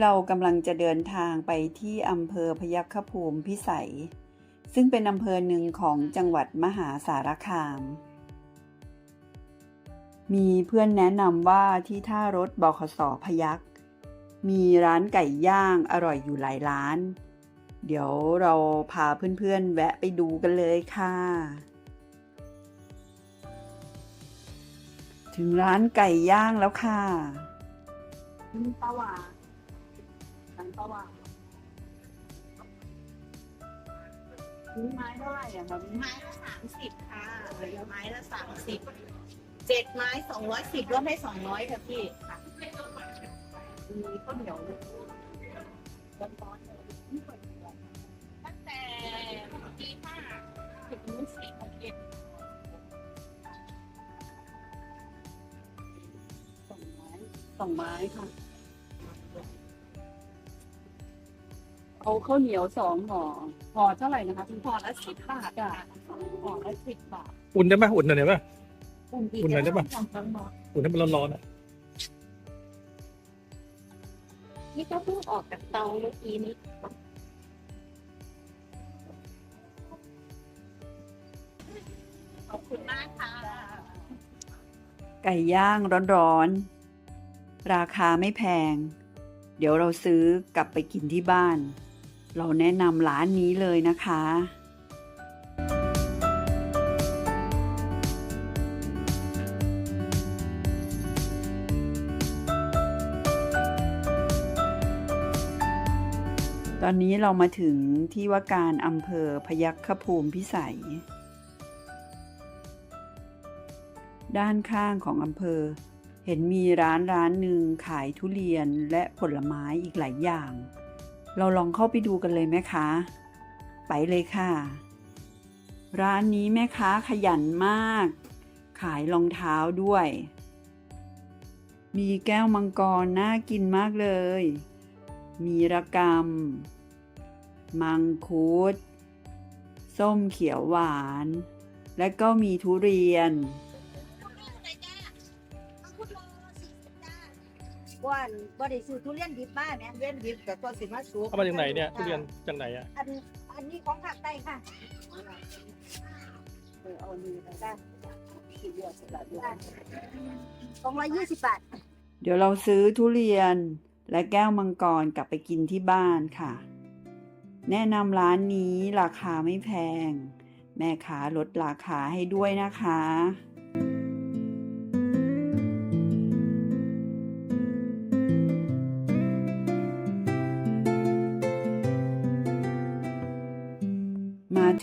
เรากำลังจะเดินทางไปที่อำเภอพยัคฆภูมิพิสัย ซึ่งเป็นอำเภอหนึ่งของจังหวัดมหาสารคาม มีเพื่อนแนะนำว่าที่ท่ารถบขสพยัคฆ์มีร้านไก่ย่างอร่อยอยู่หลายร้าน เดี๋ยวเราพาเพื่อนๆแวะไปดูกันเลยค่ะ ถึงร้านไก่ย่างแล้วค่ะ มีปลาหวาน สันปลาหวานนี่ไม้เท่าไหร่อะครับไม้ละสามสิบค่ะไม้ละสามสิบเจ็ดไม้สองร้อยสิบลดให้สองร้อยค่ะพี่ค่ะมีข้าวเหนียวร้อนๆเลยตั้งแต่ตีห้าถึงสี่โมงเย็นสองไม้สองไม้ค่ะ เอาข้าวเหนียวสองห่อห่อเท่าไหร่นะคะคุณห่อละสิบบาทค่ะห่อละสิบบาทอุ่นได้ไหมอุ่นหน่อยได้ไหมอุ่นอีกอุ่นหน่อยได้ปะสองสามหม้ออุ่นให้มันร้อนๆอะนี่ก็เพิ่งออกจากเตาเมื่อกี้นี้ขอบคุณมากค่ะ ไก่ย่างร้อนๆ ราคาไม่แพง เดี๋ยวเราซื้อกลับไปกินที่บ้าน เราแนะนำร้านนี้เลยนะคะ ตอนนี้เรามาถึงที่ว่าการอำเภอพยัคฆภูมิพิสัย ด้านข้างของอำเภอเห็นมีร้านร้านหนึ่งขายทุเรียนและผลไม้อีกหลายอย่าง เราลองเข้าไปดูกันเลยไหมคะ ไปเลยค่ะ ร้านนี้แม่ค้าขยันมาก ขายรองเท้าด้วย มีแก้วมังกรน่ากินมากเลย มีระกำมังคุด ส้มเขียวหวาน และก็มีทุเรียน ว่าอั่นบ่ได้ซื้อทุเรียนดิบมาแหม่เล่นดิบกับตัวสิมาสุกเข้ามาจากไหนเนี่ยทุเรียนจากไหนอะอันอันนี้ของภาคใต้ค่ะเออเอานี่นะได้สี่เหลี่ยมสลัดด้วยของร้อยยี่สิบบาท เดี๋ยวเราซื้อทุเรียนและแก้วมังกรกลับไปกินที่บ้านค่ะ แนะนำร้านนี้ราคาไม่แพง แม่ค้าลดราคาให้ด้วยนะคะ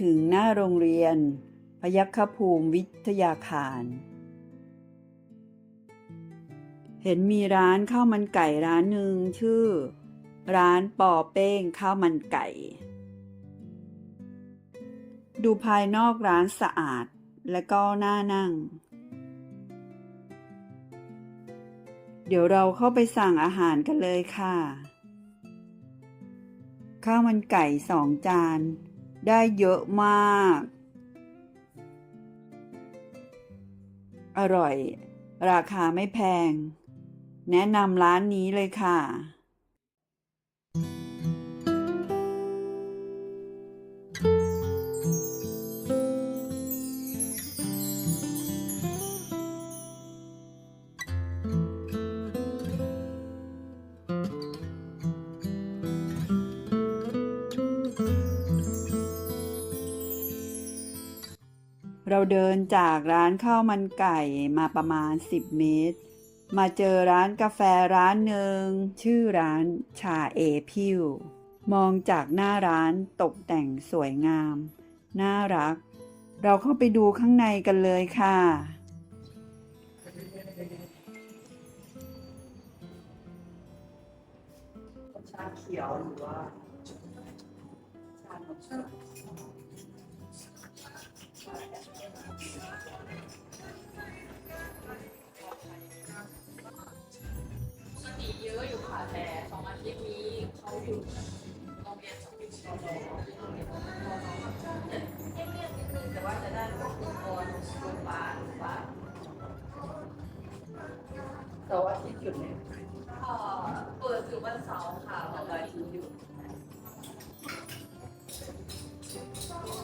ถึงหน้าโรงเรียน พยัคฆภูมิวิทยาคาร เห็นมีร้านข้าวมันไก่ร้านหนึ่งชื่อ ร้านปอเป้งข้าวมันไก่ ดูภายนอกร้านสะอาดและก็น่านั่ง เดี๋ยวเราเข้าไปสั่งอาหารกันเลยค่ะ ข้าวมันไก่สองจาน ได้เยอะมาก อร่อย ราคาไม่แพง แนะนำร้านนี้เลยค่ะ เราเดินจากร้านข้าวมันไก่มาประมาณ 10 เมตร มาเจอร้านกาแฟร้านหนึ่ง ชื่อร้านชาเอพิว มองจากหน้าร้านตกแต่งสวยงาม น่ารัก เราเข้าไปดูข้างในกันเลยค่ะชาเขียวหรือว่าชา สดมีเยอะอยู่ค่ะแต่สองอาทิตย์นี้เขาหยุดโรงเรียนสองปีสองแต่ว่าจะได้พวกอุปกรณ์รงพยาบาลบ้างเสาร์อาทิตย์หยุดไหมเอ่อเปิดถึงวันเสาร์ค่ะ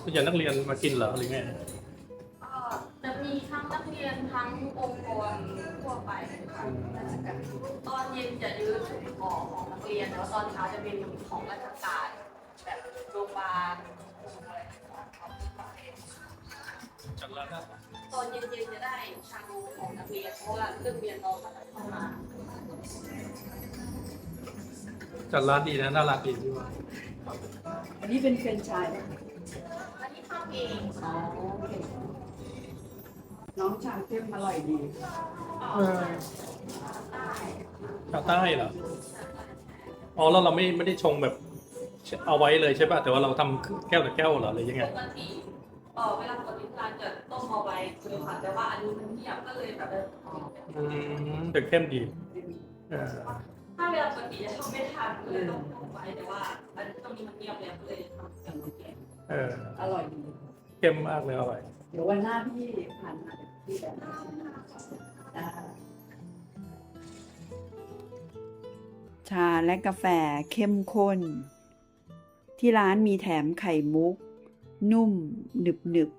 ส่วนใหญ่นักเรียนมากินเหรอหรือไงก็จะมีทั้งนักเรียนทั้งองค์กรทั่วไปค่ะราชการตอนเย็นจะยืดของของนักเรียนแต่ว่าตอนเช้าจะเป็นของราชการแบบโรงพยาบาลอะไรต่างๆครับจัดร้านนะตอนเย็นๆจะได้ชาบูของนักเรียนเพราะว่าเรื่องเรียนเราก็จะเข้ามาจัดร้านดีนะน่ารักดีที่ว่าอันนี้เป็นเฟรนช์ชายไหมอันนี้ ทำเองอ๋อโอเคน้องชาเข้มอร่อยดี เออชาใต้เหรอ อ๋อแล้วเราไม่ไม่ได้ชงแบบเอาไว้เลยใช่ป่ะ แต่ว่าเราทำแก้วแต่แก้วเหรอหรือยังไง ปกติเออเวลาปกติร้านจะต้มเอาไว้คือค่ะแต่ว่าอันนี้มันเงียบก็เลยแบบอืมแต่เข้มดีเออถ้าเวลาปกติจะทำไม่ทันก็เลยต้องต้มไว้แต่ว่าอันตรงนี้มันเงียบแล้วก็เลยทำเป็นแกง เอออร่อยดีเข้มมากเลยอร่อยเดี๋ยววันหน้าพี่ผ่านมาที่แบบได้ชาและกาแฟเข้มข้น ที่ร้านมีแถมไข่มุก นุ่มหนึบหนึบ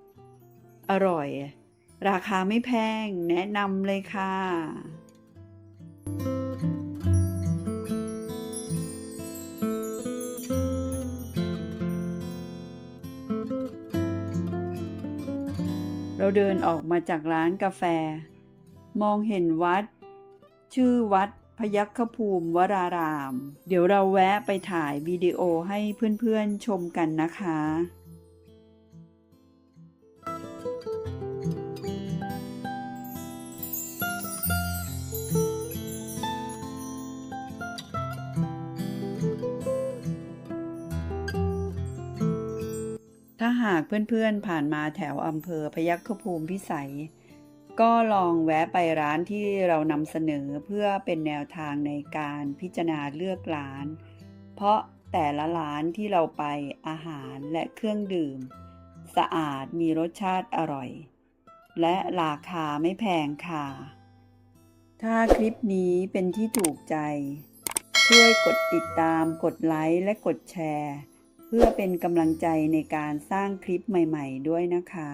อร่อย ราคาไม่แพงแนะนำเลยค่ะ เราเดินออกมาจากร้านกาแฟ มองเห็นวัด ชื่อวัดพยัคฆภูมิวราราม เดี๋ยวเราแวะไปถ่ายวิดีโอให้เพื่อนๆชมกันนะคะ ถ้าหากเพื่อนๆผ่านมาแถวอำเภอพยัคฆภูมิพิสัย ก็ลองแวะไปร้านที่เรานำเสนอเพื่อเป็นแนวทางในการพิจารณาเลือกร้าน เพราะแต่ละร้านที่เราไปอาหารและเครื่องดื่ม สะอาดมีรสชาติอร่อย และราคาไม่แพงค่ะ ถ้าคลิปนี้เป็นที่ถูกใจ ช่วยกดติดตามกดไลค์และกดแชร์ เพื่อเป็นกำลังใจในการสร้างคลิปใหม่ ๆ ด้วยนะคะ